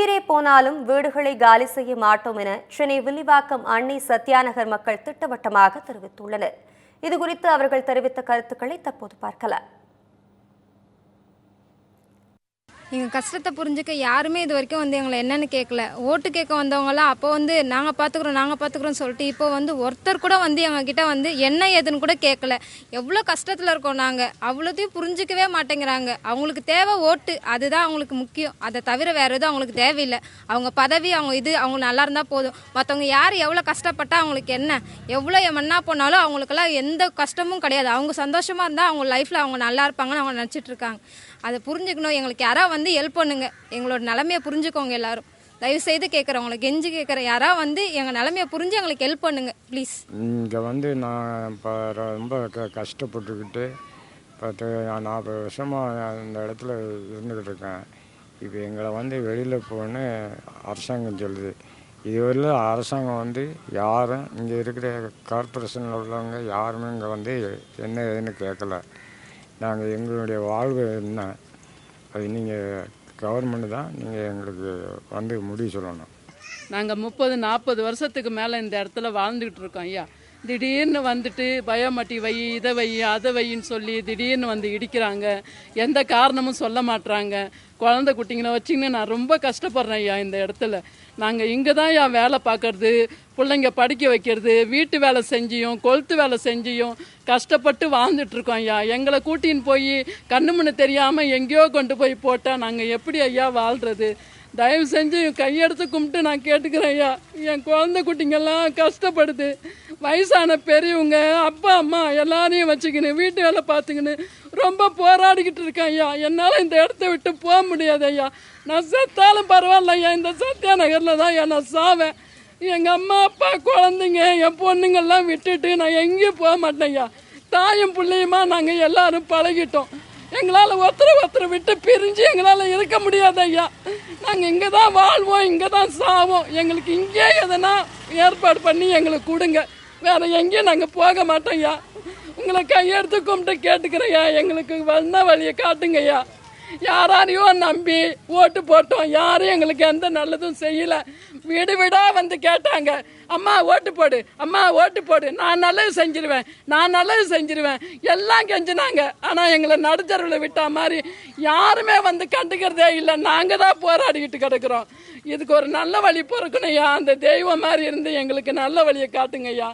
உயிரே போனாலும் வீடுகளை காலி செய்ய மாட்டோம் என சென்னை வில்லிவாக்கம் அன்னி சத்யாநகர் மக்கள் திட்டவட்டமாக தெரிவித்துள்ளனர். இதுகுறித்து அவர்கள் தெரிவித்த கருத்துக்களை தற்போது பார்க்கலாம். எங்கள் கஷ்டத்தை புரிஞ்சுக்க யாருமே இது வரைக்கும் வந்து எங்களை என்னன்னு கேட்கல ஓட்டு கேட்க வந்தவங்களாம் அப்போ வந்து நாங்கள் பார்த்துக்குறோம் நாங்கள் பார்த்துக்குறோம்னு சொல்லிட்டு இப்போ வந்து ஒருத்தர் கூட வந்து எங்ககிட்ட வந்து என்ன ஏதுன்னு கூட கேட்கல எவ்வளோ கஷ்டத்தில் இருக்கோம் நாங்கள் அவ்வளோத்தையும் புரிஞ்சிக்கவே மாட்டேங்கிறாங்க. அவங்களுக்கு தேவை ஓட்டு. அதுதான் அவங்களுக்கு முக்கியம். அதை தவிர வேறு எதுவும் அவங்களுக்கு தேவையில்லை. அவங்க பதவி அவங்க இது அவங்க நல்லா இருந்தால் போதும். மற்றவங்க யார் எவ்வளோ கஷ்டப்பட்டா அவங்களுக்கு என்ன? எவ்வளோ மண்ணா போனாலும் அவங்களுக்கெல்லாம் எந்த கஷ்டமும் கிடையாது. அவங்க சந்தோஷமாக இருந்தால் அவங்க லைஃப்பில் அவங்க நல்லா இருப்பாங்கன்னு அவங்க நினச்சிட்டு இருக்காங்க. அதை புரிஞ்சுக்கணும். எங்களுக்கு யாராவது வந்து ஹெல்ப் பண்ணுங்க. எங்களோட நிலமையை புரிஞ்சுக்கோங்க எல்லாரும். தயவு செய்து கேட்குறவங்கள கெஞ்சி கேட்குற யாராவது வந்து எங்கள் நிலமையை புரிஞ்சு எங்களுக்கு ஹெல்ப் பண்ணுங்க ப்ளீஸ் இங்கே வந்து நான் இப்போ ரொம்ப க கஷ்டப்பட்டுக்கிட்டு பத்து நாற்பது வருஷமாக அந்த இடத்துல இருந்துக்கிட்டு இருக்கேன். இப்போ எங்களை வந்து வெளியில் போகணுன்னு அரசாங்கம் சொல்லுது. இதுவரையில் அரசாங்கம் வந்து யாரும் இங்கே இருக்கிற கார்பரேஷனில் உள்ளவங்க யாருமே இங்கே வந்து என்ன ஏதுன்னு கேட்கல நாங்கள் எங்களுடைய வாழ்வு என்ன? அது நீங்கள் கவர்மெண்ட் தான் நீங்கள் எங்களுக்கு வந்து முடிவு சொல்லணும். நாங்கள் முப்பது நாற்பது வருஷத்துக்கு மேலே இந்த இடத்துல வாழ்ந்துக்கிட்டு இருக்கோம் ஐயா. திடீர்னு வந்துட்டு பயோமெட்டி வை இதை வை அதை வைன்னு சொல்லி திடீர்னு வந்து இடிக்கிறாங்க. எந்த காரணமும் சொல்ல மாட்டுறாங்க குழந்தை குட்டிங்களை வச்சிங்கன்னு நான் ரொம்ப கஷ்டப்படுறேன் ஐயா இந்த இடத்துல. நாங்கள் இங்கே தான் ஐயா வேலை பார்க்கறது பிள்ளைங்க படிக்க வைக்கிறது வீட்டு வேலை செஞ்சியும் கொளுத்து வேலை செஞ்சியும் கஷ்டப்பட்டு வாழ்ந்துட்டு இருக்கோம் ஐயா. எங்களை கூட்டின்னு போய் கண்ணு முன்னு தெரியாமல் எங்கேயோ கொண்டு போய் போட்டால் நாங்கள் எப்படி ஐயா வாழ்கிறது தயவு செஞ்சு கையெடுத்து கும்பிட்டு நான் கேட்டுக்கிறேன் ஐயா. என் குழந்தை குட்டிங்கெல்லாம் கஷ்டப்படுது. வயசான பெரியவங்க அப்பா அம்மா எல்லாரையும் வச்சுக்கின்னு வீட்டு வேலை பார்த்துக்கின்னு ரொம்ப போராடிக்கிட்டு இருக்கேன் ஐயா. என்னால் இந்த இடத்த விட்டு போக முடியாது ஐயா. நான் செத்தாலும் பரவாயில்ல ஐயா. இந்த சத்யா நகரில் தான் ஐயா நான் சாவேன். எங்கள் அம்மா அப்பா குழந்தைங்க என் பொண்ணுங்கெல்லாம் விட்டுட்டு நான் எங்கேயும் போக மாட்டேன் ஐயா. தாயும் பிள்ளையுமா நாங்கள் எல்லாரும் பழகிட்டோம். எங்களால் ஒருத்தரை ஒருத்தரை விட்டு பிரிஞ்சு எங்களால் இருக்க முடியாது ஐயா. நாங்கள் இங்கே தான் வாழ்வோம் இங்கே தான் சாவோம். எங்களுக்கு இங்கே எதனா ஏற்பாடு பண்ணி எங்களுக்கு கொடுங்க. வேறு எங்கேயும் நாங்கள் போக மாட்டோம் ஐயா. உங்களை கையெடுத்து கும்பிட்டு கேட்டுக்கிறேயா எங்களுக்கு வந்த வழியை காட்டுங்கய்யா யாரையும் நம்பி ஓட்டு போட்டோம். யாரும் எங்களுக்கு எந்த நல்லதும் செய்யல. வீடு வீடா வந்து கேட்டாங்க. அம்மா ஓட்டு போடு. அம்மா ஓட்டு போடு. நான் நல்லது செஞ்சிருவேன். நான் நல்லது செஞ்சிருவேன். எல்லாம் கெஞ்சினாங்க. ஆனால் எங்களை நடுத்தருவில் விட்டா மாதிரி யாருமே வந்து கண்டுக்கிறதே இல்லை. நாங்கள் தான் போராடிக்கிட்டு கிடக்குறோம். இதுக்கு ஒரு நல்ல வழி பிறக்கணும்யா அந்த தெய்வம் மாதிரி இருந்து எங்களுக்கு நல்ல வழியை காட்டுங்கய்யா